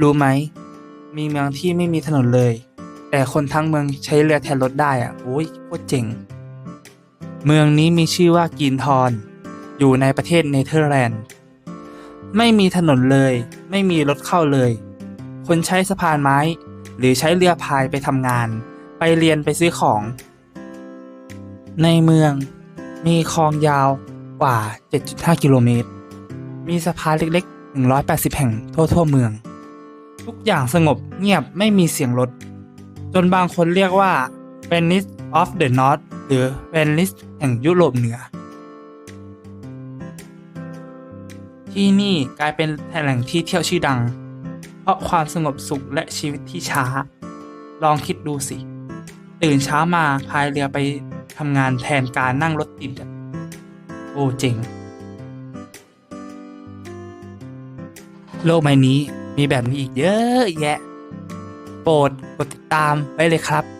รู้ไหม มีเมืองที่ไม่มีถนนเลย แต่คนทั้งเมืองใช้เรือแทนรถได้อะโอ้ยโคตรเจ๋ง เมืองนี้มีชื่อว่ากินทอน อยู่ในประเทศเนเธอร์แลนด์ ไม่มีถนนเลย ไม่มีรถเข้าเลย คนใช้สะพานไม้ หรือใช้เรือพายไปทำงาน ไปเรียนไปซื้อของ ในเมืองมีคลองยาวกว่า 7.5 กิโลเมตร มีสะพานเล็กๆ 180 แห่งทั่วทั่วเมือง ทุกอย่างสงบเงียบไม่มีเสียงรถ จนบางคนเรียกว่า Venice of the North หรือ Venice แห่งยุโรปเหนือ ที่นี่กลายเป็นแหล่งที่เที่ยวชื่อดัง เพราะความสงบสุขและชีวิตที่ช้า ลองคิดดูสิ ตื่นเช้ามาพายเรือไปทำงานแทนการนั่งรถติดโอ้เจ๋งโลกใบนี้ มีแบบนี้อีกเยอะแยะ โปรดกดติดตามไว้เลยครับ